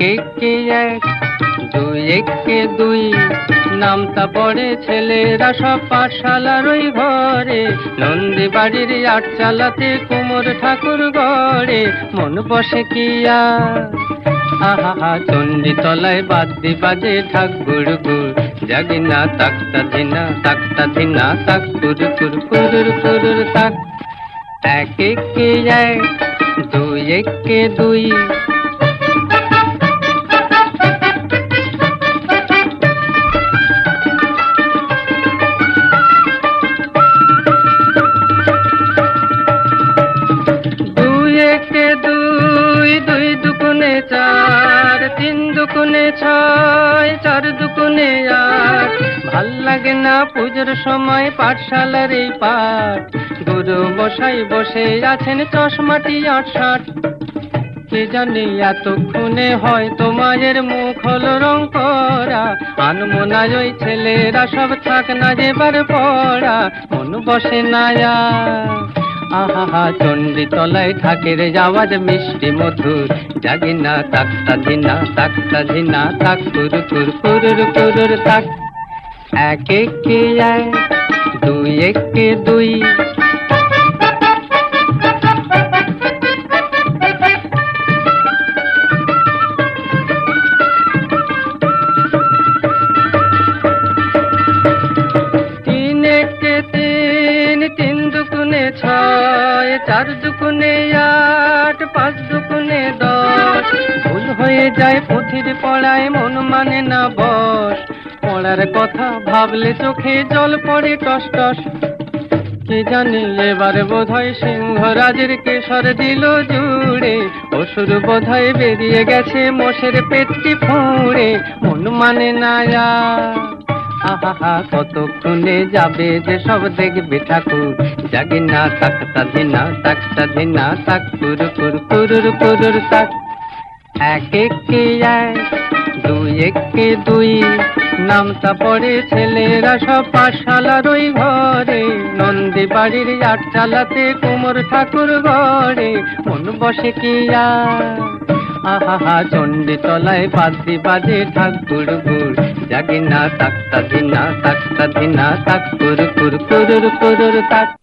একে এক? দুই একে দুই। নামটা পড়ে ছেলেরা সব পাঠশালার ওই ঘরে নন্দী বাড়ির আট চালাতে কুমোর ঠাকুর গড়ে। মন বসে কি আর? আহা চণ্ডী তলায় বাদ্যি বাজে ঠাক গুড় গুড় জাগি না তাকতা ধিনা তাকতা ধিনা তাক, কুর কুর কুরুর কুরুর তাক। এক একে এক দুই একে দুই। দুকুনে ছয়, চার দুকুনে আট। ভালো লাগে না পুজোর সময় পাঠশালার এই পাঠ। গুরু বসাই বসে আছেন চশমাটি আট ষাট কে জানি এতক্ষণে হয় মায়ের মুখ হলো রং করা। আনমনায় ওই ছেলেরা সব থাক না যেবার পড়া। মন বসে না। আহা চণ্ডী তলায় ঠাকের যাওয়ার মিষ্টি মধুর। জাগি না তাকতা ধিনা তাকতা ধিনা তাক কুর কুর কুরুর কুরুর তাক একে এক, দুই একে দুই ছয় চার দুকুনে আট, পাঁচ দুকুনে দশ। ভুল হয়ে যায় পুঁথির পড়ায় মন মানে না বস পড়ার কথা ভাবলে চোখে জল পড়ে টস টস। কি জানি এবার বোধহয় সিংহরাজের কেশর দিল জুড়ে। অসুর বোধহয় বেরিয়ে গেছে মোষের পেটটি ফুঁড়ে। মন মানে না। আহা কতক্ষণে যাবে যে সব দেখবে ঠাকুর? জাগি না তাকতা ধিনা তাকতা ধিনা তাক কুর কুর কুরুর কুরুর তাক এক একে এক, দুই একে দুই নামটা পড়ে ছেলেরা সব পাঠশালার ওই ঘরে। নন্দী বাড়ির আট চালাতে কুমোর ঠাকুর ঘরে। মন বসে কি আর? আহা চণ্ডী তলায় বাজি বাজে ঠাকুর গুড়। জাগি না তাকতা দিনা তাকতা দিনা তাক কুর কুর কুরুর কুরুর তাক